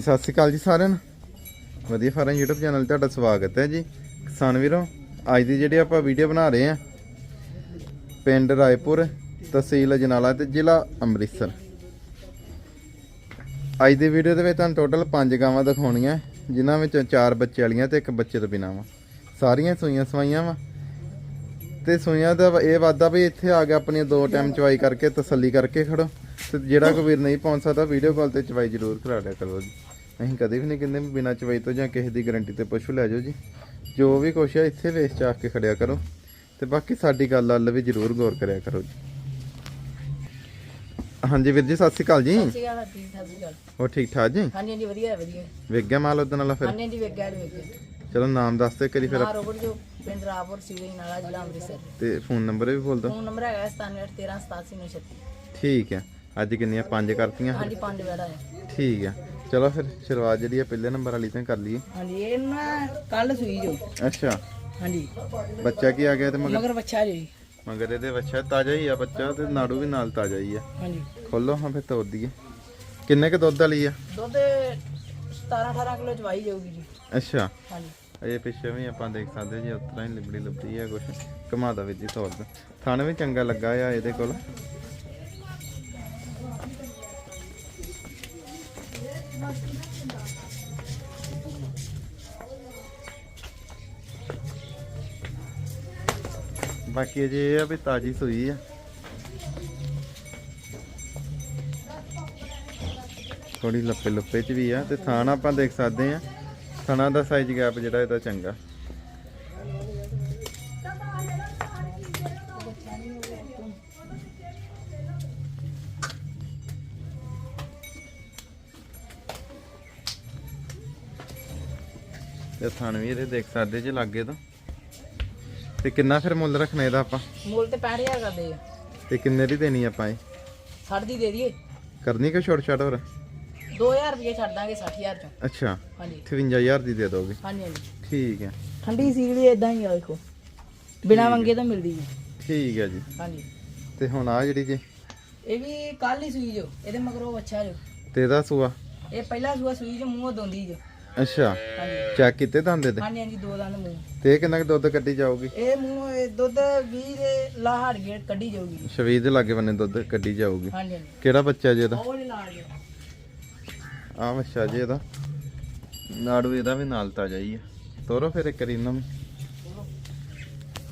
ਸਤਿ ਸ਼੍ਰੀ ਅਕਾਲ ਜੀ ਸਾਰਿਆਂ ਨੂੰ। ਵਧੀਆ ਫਾਰਮ YouTube ਚੈਨਲ 'ਤੇ ਤੁਹਾਡਾ ਸਵਾਗਤ ਹੈ ਜੀ। ਕਿਸਾਨ ਵੀਰੋ, ਅੱਜ ਦੀ ਜਿਹੜੀ ਆਪਾਂ ਵੀਡੀਓ ਬਣਾ ਰਹੇ ਹਾਂ, ਪਿੰਡ ਰਾਏਪੁਰ ਤਹਿਸੀਲ ਅਜਨਾਲਾ ਤੇ ਜ਼ਿਲ੍ਹਾ ਅੰਮ੍ਰਿਤਸਰ। ਅੱਜ ਦੀ ਵੀਡੀਓ ਦੇ ਵਿੱਚ ਤੁਹਾਨੂੰ ਟੋਟਲ 5 ਗਾਵਾਂ ਦਿਖਾਉਣੀਆਂ, ਜਿਨ੍ਹਾਂ ਵਿੱਚੋਂ 4 ਬੱਚੇ ਵਾਲੀਆਂ ਤੇ ਇੱਕ ਬੱਚੇ ਤੋਂ ਬਿਨਾਂ ਵਾ। ਸਾਰੀਆਂ ਸੂਈਆਂ ਸਵਾਈਆਂ ਵਾ। ਤੇ ਸੂਈਆਂ ਦਾ ਇਹ ਵਾਦਾ ਵੀ ਇੱਥੇ ਆ ਗਿਆ, ਆਪਣੀਆਂ ਦੋ ਟਾਈਮ ਚਵਾਈ ਕਰਕੇ, ਤਸੱਲੀ ਕਰਕੇ ਖੜੋ। ਤੇ ਜਿਹੜਾ ਕੋਈ ਵੀਰ ਨਹੀਂ ਪਹੁੰਚ ਸਕਦਾ ਵੀਡੀਓ ਕਾਲ ਤੇ ਚਵਾਈ ਜ਼ਰੂਰ ਕਰਾ ਲਿਆ ਕਰੋ ਜੀ। ਅਸੀਂ ਕਦੇ ਵੀ ਨਹੀਂ ਕਹਿੰਦੇ ਵੀ ਬਿਨਾਂ ਚਵਾਈ ਤੋਂ ਜਾਂ ਕਿਸੇ ਦੀ ਗਾਰੰਟੀ ਤੇ ਪਸ਼ੂ ਲੈ ਜਾਓ ਜੀ। ਜੋ ਵੀ ਕੁਛ ਹੈ ਇੱਥੇ ਵੇਚ ਚਾਹ ਕੇ ਖੜਿਆ ਕਰੋ ਤੇ ਬਾਕੀ ਸਾਡੀ ਗੱਲ ਵੱਲ ਵੀ ਜ਼ਰੂਰ ਗੌਰ ਕਰਿਆ ਕਰੋ ਜੀ। ਹਾਂਜੀ ਵੀਰ ਜੀ ਸਤਿ ਸ਼੍ਰੀ ਅਕਾਲ ਜੀ। ਸਤਿ ਸ਼੍ਰੀ ਅਕਾਲ ਜੀ ਸਤਿ ਸ਼੍ਰੀ ਅਕਾਲ ਹੋਰ ਠੀਕ ਠਾਕ ਜੀ? ਹਾਂਜੀ ਹਾਂਜੀ ਵਧੀਆ ਵਧੀਆ। ਵੇਖ ਗਿਆ ਮਾਲ ਉਦੋਂ ਫਿਰ? ਹਾਂਜੀ ਹਾਂਜੀ ਚਲੋ ਨਾਮ ਦੱਸ ਤੇ ਕਰੀ ਫਿਰ। ਹਾਂ ਰੋਬਟ ਜੋ ਪਿੰਡ ਰਾਪੁਰ ਸਿਵਲ ਨਾਲਾ ਜ਼ਿਲ੍ਹਾ ਅੰਮ੍ਰਿਤਸਰ। ਤੇ ਫੋਨ ਨੰਬਰ ਵੀ ਬੋਲ ਦਿਓ। ਫੋਨ ਨੰਬਰ ਹੈਗਾ 9713878936 ਠੀਕ ਹੈ ਅੱਜ ਕਿੰਨੀਆਂ? ਪੰਜ ਕਰਤੀਆਂ ਹਾਂਜੀ ਪੰਜ ਹੈ। ਠੀਕ ਹੈ ਚਲੋ ਫਿਰ ਸ਼ੁਰੂਆਤ ਜਿਹੜੀ ਹੈ ਪਹਿਲੇ ਨੰਬਰ ਵਾਲੀ ਤੋਂ ਕਰ ਲਈਏ। ਹਾਂਜੀ ਇਹ ਨਾ ਕੱਲ ਸੂਈ ਜੋ। ਅੱਛਾ। ਹਾਂਜੀ। ਬੱਚਾ ਕੀ ਆ ਗਿਆ ਤੇ ਮਗਰ? ਮਗਰ ਬੱਚਾ ਜੀ। ਮਗਰ ਇਹਦੇ ਬੱਚਾ ਤਾਜ਼ਾ ਹੀ ਆ ਬੱਚਾ ਤੇ ਨਾੜੂ ਵੀ ਨਾਲ ਤਾਜ਼ਾ ਹੀ ਆ। ਹਾਂਜੀ। ਖੋਲੋ ਹਾਂ ਫਿਰ ਤੋੜ ਦਈਏ। ਕਿੰਨੇ ਕ ਦੁੱਧ ਵਾਲੀ ਆ? ਦੁੱਧ 17 18 ਕਿਲੋ ਚਵਾਈ ਜਾਊਗੀ ਜੀ। ਅੱਛਾ। ਹਾਂਜੀ। ਇਹ ਪਿੱਛੇ ਵੀ ਆਪਾਂ ਦੇਖ ਸਕਦੇ ਜੀ ਉਤਰਾ ਹੀ ਲਿਬੜੀ ਲਿਬੜੀ ਆ ਕੁਛ। ਕਮਾਦਾ ਵਿੱਚ ਹੀ ਤੋੜ ਥਣ ਵੀ ਚੰਗਾ ਲੱਗਾ ਆ ਇਹਦੇ ਕੋਲ। ਬਾਕੀ ਅਜੇ ਇਹ ਆ ਵੀ ਤਾਜੀ ਸੂਈ ਆ। ਥੋੜੀ ਲੱਪੇ ਲੱਪੇ ਚ ਵੀ ਆ ਤੇ ਥਾਣ ਆਪਾਂ ਦੇਖ ਸਕਦੇ ਆ। ਥਣਾ ਦਾ ਸਾਈਜ਼ ਗੈਪ ਜਿਹੜਾ ਇਹਦਾ ਚੰਗਾ। ਤੇ ਥਣ ਵੀ ਇਹਦੇ ਦੇਖ ਸਕਦੇ ਜੇ ਲੱਗੇ ਤਾਂ। ਤੇ ਕਿੰਨਾ ਫਿਰ ਮੁੱਲ ਰੱਖਣਾ ਇਹਦਾ ਆਪਾਂ? ਮੁੱਲ ਤੇ 65000 ਕਰਦੇ ਆ ਤੇ ਕਿੰਨੇ ਦੀ ਦੇਣੀ ਆਪਾਂ ਇਹ? 60 ਦੀ ਦੇ ਦਈਏ। ਕਰਨੀ ਕਿ ਛੋਟ ਛਾਟ ਹੋਰ? 2000 ਰੁਪਏ ਛੱਡ ਦਾਂਗੇ 60000 ਚੋਂ। ਅੱਛਾ ਹਾਂਜੀ। 58000 ਦੀ ਦੇ ਦੋਗੇ। ਹਾਂਜੀ ਹਾਂਜੀ। ਠੀਕ ਹੈ ਠੰਡੀ ਸੀਗਲੀ ਇਦਾਂ ਹੀ ਆ ਦੇਖੋ। ਬਿਨਾ ਮੰਗੇ ਤੋਂ ਮਿਲਦੀ ਜੀ ਠੀਕ ਹੈ ਜੀ। ਹਾਂਜੀ। ਤੇ ਹੁਣ ਆ ਜਿਹੜੀ ਜੀ? ਇਹ ਵੀ ਕੱਲ ਹੀ ਸੂਈ ਜੋ ਇਹਦੇ ਮਗਰੋਂ ਅੱਛਾ ਜੋ। ਤੇ ਇਹਦਾ ਸੂਆ? ਇਹ ਪਹਿਲਾ ਸੂਆ ਸੂਈ ਜੋ ਮੂੰਹੋਂ ਦੋਂਦੀ ਜੋ। ਅੱਛਾ ਹਾਂਜੀ। ਚੈੱਕ ਕੀਤੇ ਦੰਦੇ ਦੇ ਹਾਂਜੀ ਹਾਂਜੀ ਦੋ ਦੰਦ ਮੂੰਹ। ਤੇ ਇਹ ਕਿੰਨਾ ਕੁ ਦੁੱਧ ਕੱਢੀ ਜਾਊਗੀ? ਇਹ ਮੂੰਹ ਇਹ ਦੁੱਧ 20 ਦੇ ਲਾਹੜ ਗੇਟ ਕੱਢੀ ਜਾਊਗੀ। ਸ਼ਵੀਰ ਦੇ ਲਾਗੇ ਬੰਨੇ ਦੁੱਧ ਕੱਢੀ ਜਾਊਗੀ। ਹਾਂਜੀ ਹਾਂਜੀ। ਕਿਹੜਾ ਬੱਚਾ ਜੀ ਇਹਦਾ? ਉਹ ਨਹੀਂ ਲਾੜ ਗਿਆ ਆ। ਬੱਚਾ ਜੀ ਇਹਦਾ। ਨਾੜੂ ਇਹਦਾ ਵੀ ਨਾਲ ਤਾਜਾ ਹੀ ਆ। ਤੋਰੋ ਫਿਰ ਇੱਕ ਵਾਰੀ ਇਹਨਾਂ ਨੂੰ।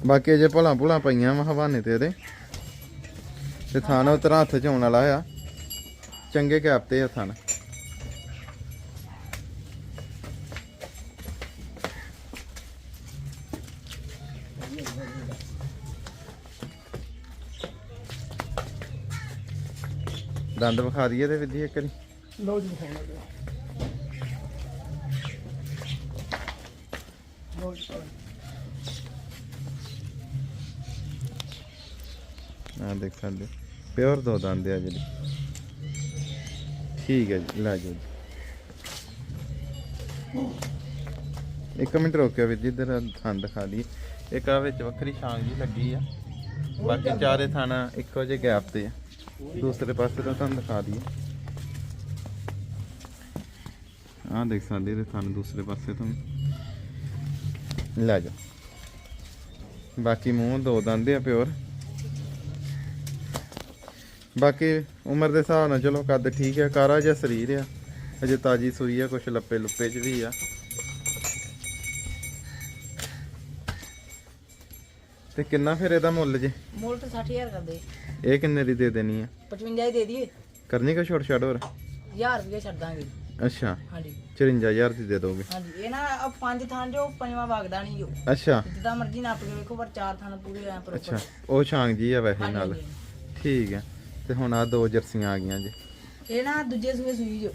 ਬਾਕੀ ਜੇ ਭਲਾ ਭੁਲਾ ਪਈਆਂ ਵਾ ਹਵਾਨੇ ਤੇ ਇਹਦੇ। ਤੇ ਥਾਣਾ ਉਤਰਾ ਹੱਥ ਚ ਆਉਣ ਵਾਲਾ ਆ। ਚੰਗੇ ਕੈਪ ਤੇ ਆ ਥਾਣ। ਦੰਦ ਵਿਖਾ ਦਈਏ ਤੇ ਵਿਧੀ ਇੱਕ ਵਾਰੀ। ਲੋ ਜੀ ਦਿਖਾਉਣਾ ਜੀ। ਲਓ ਜੀ। ਆ ਦੇਖ ਸਕਦੇ ਪਿਓਰ ਦੋ ਦੰਦ ਆ ਜਿਹੜੀ। ਠੀਕ ਹੈ ਜੀ ਲੈ ਜਾਓ ਜੀ। ਇੱਕ ਮਿੰਟ ਰੋਕਿਓ ਵੀਰ ਜੀ ਇਧਰ ਥਣ ਦਿਖਾ ਦੀ ਇੱਕ ਆ ਵਿੱਚ ਵੱਖਰੀ ਛਾਂਗ ਜੀ ਲੱਗੀ ਆ। ਬਾਕੀ ਚਾਰੇ ਥਣ ਇੱਕੋ ਜਿਹੇ ਗੈਪ ਤੇ ਆ। ਦੂਸਰੇ ਪਾਸੇ ਦਾ ਤੁਹਾਨੂੰ ਦਿਖਾ ਦਈਏ। ਆਹ ਦੇਖ ਸਕਦੇ ਇਹਦੇ ਥਣ ਦੂਸਰੇ ਪਾਸੇ ਤੋਂ ਲੈ ਜਾਓ ਬਾਕੀ ਮੂੰਹ ਦੋ ਦੰਦ ਆ ਪਿਓਰ। ਬਾਕੀ ਉਮਰ ਦੇ ਹਿਸਾਬ ਨਾਲ ਚਲੋ ਕੱਦ ਠੀਕ ਹੈ ਕਾਰਾ ਜਿਹਾ ਸਰੀਰ ਆ। ਅਜੇ ਤਾਜੀ ਸੂਈ ਆ, ਕੁਛ ਲੱਪੇ ਲੁੱਪੇ ਚ ਵੀ ਆ। ਤੇ ਕਿੰਨਾ ਫਿਰ ਇਹਦਾ ਮੁੱਲ ਜੇ? ਮੁੱਲ ਤੇ 60000 ਕਰਦੇ। ਇਹ ਕਿੰਨੇ ਦੀ ਦੇ ਦੇਣੀ ਆ? 55 ਹੀ ਦੇ ਦਈਏ। ਕਰਨੀ ਕੋ ਛੋਟ ਛਾਟ ਹੋਰ? 1000 ਰੁਪਏ ਛੱਡ ਦਾਂਗੇ। ਅੱਛਾ। ਹਾਂਜੀ। 54000 ਦੀ ਦੇ ਦੋਗੇ। ਹਾਂਜੀ। ਇਹ ਨਾ ਆਹ ਪੰਜ ਥਾਂ ਜੋ ਪੰਜਵਾਂ ਵਗਦਾ ਨਹੀਂ ਜੋ। ਅੱਛਾ। ਜਿੱਦਾਂ ਮਰਜ਼ੀ ਨਾਪ ਕੇ ਵੇਖੋ ਪਰ ਚਾਰ ਥਾਂ ਪੂਰੇ ਆ ਪ੍ਰੋਪਰ ਅੱਛਾ। ਉਹ ਛਾਂਗ ਜੀ ਆ ਵੈਸੇ ਨਾਲ। ਠੀਕ ਹੈ ਤੇ ਹੁਣ ਆ ਦੋ ਜਰਸੀਆਂ ਆ ਗਈਆਂ ਜੀ। ਇਹ ਨਾ ਦੂਜੇ ਸੂਏ ਸੂਈ ਜੋ।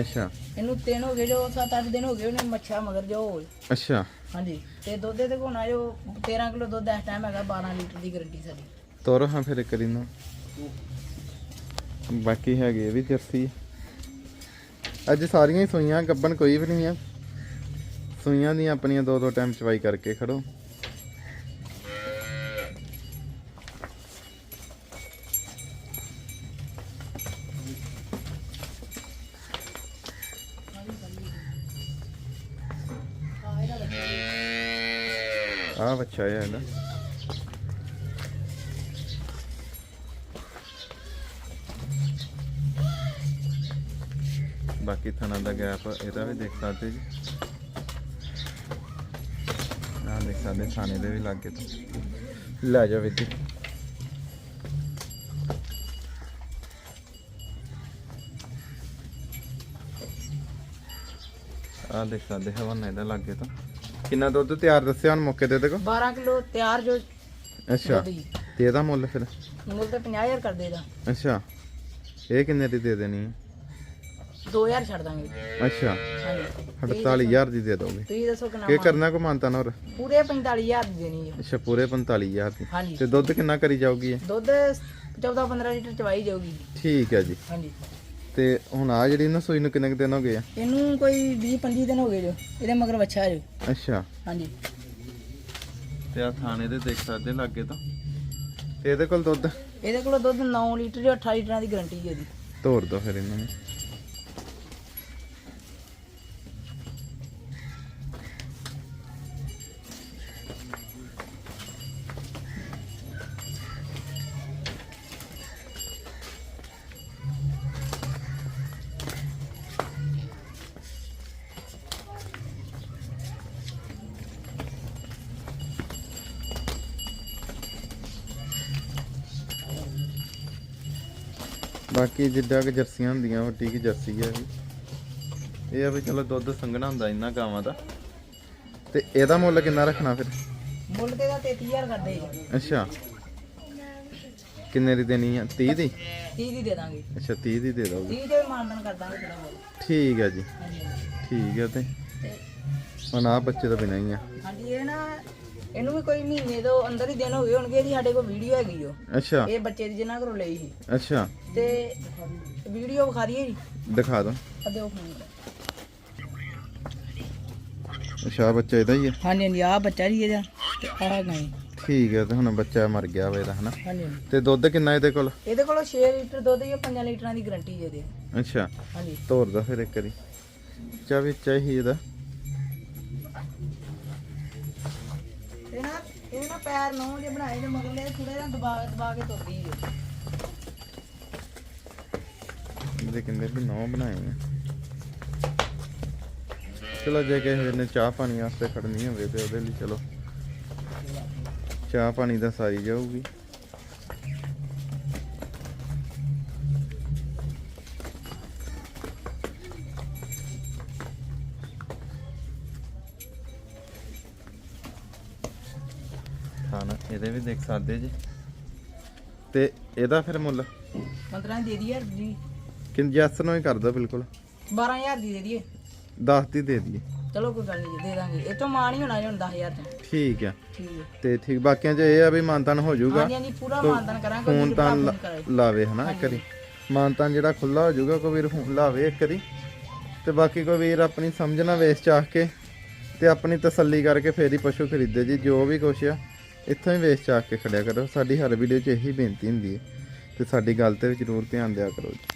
ਅੱਛਾ। ਇਹਨੂੰ ਤਿੰਨ ਹੋ ਗਏ ਜੋ 7-8 ਦਿਨ ਹੋ ਗਏ ਉਹਨੇ ਮੱਛਾ ਮਗਰ ਜੋ ਅੱਛਾ। ਹਾਂਜੀ। ਤੇ ਦੁੱਧ ਦੇ ਕੋਣਾ ਜੋ 13 ਕਿਲੋ ਦੁੱਧ ਇਸ ਟਾਈਮ ਹੈਗਾ 12 ਲੀਟਰ ਦੀ ਗਰੰਟੀ ਸਾਡੀ। ਤੋਰੋ ਹਾਂ ਫਿਰ ਕਰੀ ਨਾ। ਬਾਕੀ ਹੈਗੇ ਇਹ ਵੀ ਜਰਸੀ। ਅੱਜ ਸਾਰੀਆਂ ਹੀ ਸੂਈਆਂ, ਗੱਬਣ ਕੋਈ ਵੀ ਨਹੀਂ ਆ। ਸੂਈਆਂ ਦੀਆਂ ਆਪਣੀਆਂ ਦੋ ਦੋ ਟਾਈਮ ਚਵਾਈ ਕਰਕੇ ਖੜੋ। ਆ ਬੱਚਾ ਹੈ ਇਹਦਾ ਬਾਕੀ ਥਣਾ ਦਾ ਗੈਪ ਇਹਦਾ ਵੀ ਦੇਖ ਸਕਦੇ ਜੀ। ਆ ਦੇਖ ਸਕਦੇ, ਥਾਣੇ ਦੇ ਵੀ ਲੱਗੇ ਤੋਂ। ਲੈ ਜਾ ਵੀਰ ਆ ਦੇਖ ਸਕਦੇ, ਹਵਾਨਾ ਇਹਦਾ ਲੱਗੇ ਤੋਂ। ਕਿੰਨਾ ਦੁੱਧ ਤਿਆਰ ਦੱਸਿਆ ਹੁਣ ਮੌਕੇ ਤੇ ਦੇਖੋ? 12 ਕਿਲੋ ਤਿਆਰ ਜੋ ਅੱਛਾ ਦੁੱਧ ਜੀ। ਤੇ ਇਹਦਾ ਮੁੱਲ ਫਿਰ? ਮੁੱਲ ਤੇ 50000 ਕਰ ਦੇਦਾ ਅੱਛਾ ਇਹ ਕਿੰਨੇ ਦੀ ਦੇ ਦੇਣੀ ਹੈ? 2000 ਛੱਡ ਦਾਂਗੇ। ਅੱਛਾ ਹਾਂਜੀ। 48000 ਦੀ ਦੇ ਦੋਗੇ। ਤੁਸੀਂ ਦੱਸੋ ਕਿੰਨਾ ਕੀ ਕਰਨਾ ਕੋ ਮਾਨਤਾ ਨਾ ਹੋਰ? ਪੂਰੇ 45000 ਦੀ ਦੇਣੀ ਹੈ। ਅੱਛਾ ਪੂਰੇ 45000 ਦੀ। ਹਾਂਜੀ। ਤੇ ਦੁੱਧ ਕਿੰਨਾ ਕਰੀ ਜਾਊਗੀ ਇਹ? ਦੁੱਧ 14 15 ਲੀਟਰ ਚਵਾਈ ਜਾਊਗੀ ਠੀਕ ਹੈ ਜੀ। ਹਾਂਜੀ। ਤੇ ਹੁਣ ਆ ਜਿਹੜੀ ਨਾ ਸੂਈ ਨੂੰ ਕਿੰਨੇ ਕੁ ਦਿਨ ਹੋ ਗਏ ਆ? ਇਹਨੂੰ ਕੋਈ 20 25 ਦਿਨ ਹੋ ਗਏ ਜੋ ਇਹਦੇ ਮਗਰ ਬੱਚਾ ਜੋ। ਅੱਛਾ। ਹਾਂਜੀ। ਤੇ ਆ ਥਾਣੇ ਦੇ ਦੇਖ ਸਕਦੇ ਲੱਗੇ ਤਾਂ। ਤੇ ਇਹਦੇ ਕੋਲ ਦੁੱਧ? ਇਹਦੇ ਕੋਲ ਦੁੱਧ 9 ਲੀਟਰ ਜੋ 28 ਲੀਟਰਾਂ ਦੀ ਗਾਰੰਟੀ ਹੈ ਇਹਦੀ ਤੋੜ ਦੋ ਫਿਰ ਇਹਨਾਂ ਨੂੰ। ਬਾਕੀ ਜਿੱਦਾਂ ਕਿ ਜਰਸੀਆਂ ਹੁੰਦੀਆਂ ਉਹ ਠੀਕ ਜਰਸੀ ਹੈ ਵੀ ਇਹ ਆ ਵੀ ਚਲੋ ਦੁੱਧ ਸੰਘਣਾ ਹੁੰਦਾ ਇੰਨਾ ਗਾਵਾਂ ਦਾ। ਤੇ ਇਹਦਾ ਮੁੱਲ ਕਿੰਨਾ ਰੱਖਣਾ ਫਿਰ? ਮੁੱਲ ਤੇ ਦਾ 33000 ਕਰਦੇ ਅੱਛਾ। ਕਿੰਨੇ ਦੀ ਦੇਣੀ ਆ? 30 ਦੀ? 30 ਦੀ ਦੇ ਦਾਂਗੇ। ਅੱਛਾ 30 ਦੀ ਦੇ ਦੋਗੇ 30 ਦੇ ਮਾਨਦਨ ਕਰ ਦਾਂਗੇ ਠੀਕ ਹੈ ਜੀ। ਠੀਕ ਹੈ ਤੇ। ਤੇ ਹੁਣ ਆ ਬੱਚੇ ਤਾਂ ਬਿਨਾਂ ਹੀ ਆ। ਹਾਂਜੀ ਇਹ ਨਾ ਇਹਨੂੰ ਵੀ ਕੋਈ ਮਹੀਨੇ ਤੋਂ ਅੰਦਰ ਹੀ ਦਿਨ ਹੋ ਗਏ ਹੋਣਗੇ ਇਹਦੀ ਸਾਡੇ ਕੋਲ ਵੀਡੀਓ ਹੈਗੀ ਜੋ ਅੱਛਾ। ਇਹ ਬੱਚੇ ਦੀ ਜਿੰਨਾ ਘਰੋਂ ਲਈ ਸੀ। ਅੱਛਾ। ਤੇ ਵੀਡੀਓ ਵਿਖਾ ਦਈਏ ਜੀ। ਦਿਖਾ ਦੋ। ਉਹ ਫੋਨ। ਅੱਛਾ ਬੱਚਾ ਇਹਦਾ ਹੀ ਆ। ਹਾਂਜੀ ਹਾਂਜੀ ਆ ਬੱਚਾ ਜੀ ਇਹਦਾ। ਤੇ ਗਾਈ ਠੀਕ ਹੈ ਤੇ ਹੁਣ ਬੱਚਾ ਮਰ ਗਿਆ ਵਾ ਇਹਦਾ ਹਨਾ? ਹਾਂਜੀ ਹਾਂਜੀ। ਤੇ ਦੁੱਧ ਕਿੰਨਾ ਇਹਦੇ ਕੋਲ? ਇਹਦੇ ਕੋਲ 6 ਲੀਟਰ ਦੁੱਧ ਜਾਂ 5 ਲੀਟਰਾਂ ਦੀ ਗਾਰੰਟੀ ਹੈ ਇਹਦੇ ਅੱਛਾ। ਹਾਂਜੀ। ਤੋਰ ਦਾ ਫਿਰ ਇੱਕ ਵਾਰੀ। ਚਾ ਵੀ ਚਾਹੀ ਇਹਦਾ। ਪੈਰ ਨੌ ਜੇ ਬਣਾਏ ਨੇ ਮਗਰਲੇ ਥੋੜਾ ਜਿਹਾ ਦਬਾ ਦਬਾ ਕੇ ਤੁਰਦੀ ਹੈ ਇਹਦੇ ਕਹਿੰਦੇ ਵੀ ਨੌ ਬਣਾਏ ਆ ਚਲੋ ਜੇ ਕਿਸੇ ਨੇ ਚਾਹ ਪਾਣੀ ਵਾਸਤੇ ਖੜਨੀ ਹੋਵੇ ਤੇ ਉਹਦੇ ਲਈ ਚਲੋ। ਚਾਹ ਪਾਣੀ ਦਾ ਸਾਰੀ ਜਾਊਗੀ ਇਹਦੇ ਵੀ ਦੇਖ ਸਕਦੇ ਜੀ। ਤੇ ਇਹਦਾ ਫਿਰ ਮੁੱਲ? 15 ਦੀ ਦੇ ਦਈਏ ਜੀ ਕਿੰਨ ਜੈਸ ਨੂੰ ਹੀ ਕਰ ਦੋ ਬਿਲਕੁਲ। 12000 ਦੀ ਦੇ ਦਈਏ। 10 ਦੀ ਦੇ ਦਈਏ। ਚਲੋ ਕੋਈ ਗੱਲ ਨਹੀਂ ਦੇ ਦਾਂਗੇ। ਇਹ ਤੋਂ ਮਾਣ ਹੀ ਹੋਣਾ ਜੀ ਹੁਣ 10000 ਤੋਂ ਠੀਕ ਆ। ਠੀਕ ਹੈ ਤੇ ਠੀਕ ਬਾਕੀਆਂ 'ਚ ਇਹ ਆ ਵੀ ਮਾਨਤਾਨ ਹੋ ਜਾਊਗਾ। ਹਾਂਜੀ ਹਾਂਜੀ ਪੂਰਾ ਮਾਨਦਾਨ ਕਰਾਂਗੇ ਫੋਨ ਤਾਂ ਲਾ- ਲਾਵੇ ਹਨਾ ਇੱਕ ਵਾਰੀ। ਮਾਨਤਾਨ ਜਿਹੜਾ ਖੁੱਲਾ ਹੋ ਜਾਊਗਾ ਕੋਈ ਵੀਰ ਫੋਨ ਲਾਵੇ ਇੱਕ ਵਾਰੀ। ਤੇ ਬਾਕੀ ਕੋਈ ਵੀਰ ਆਪਣੀ ਸਮਝ ਨਾਲ ਵੇਚ ਚਾਹ ਕੇ ਤੇ ਆਪਣੀ ਤਸੱਲੀ ਕਰਕੇ ਫੇਰ ਹੀ ਪਸ਼ੂ ਖਰੀਦੇ ਜੀ ਜੋ ਵੀ ਕੁਛ ਆ। ਇੱਥੋਂ ਹੀ ਵੇਚ ਚਾਹ ਕੇ ਖੜਿਆ ਕਰੋ। ਸਾਡੀ ਹਰ ਵੀਡੀਓ 'ਚ ਇਹੀ ਬੇਨਤੀ ਹੁੰਦੀ ਹੈ ਤੇ ਸਾਡੀ ਗੱਲ ਤੇ ਵੀ ਜ਼ਰੂਰ ਧਿਆਨ ਦਿਆ ਕਰੋ ਜੀ।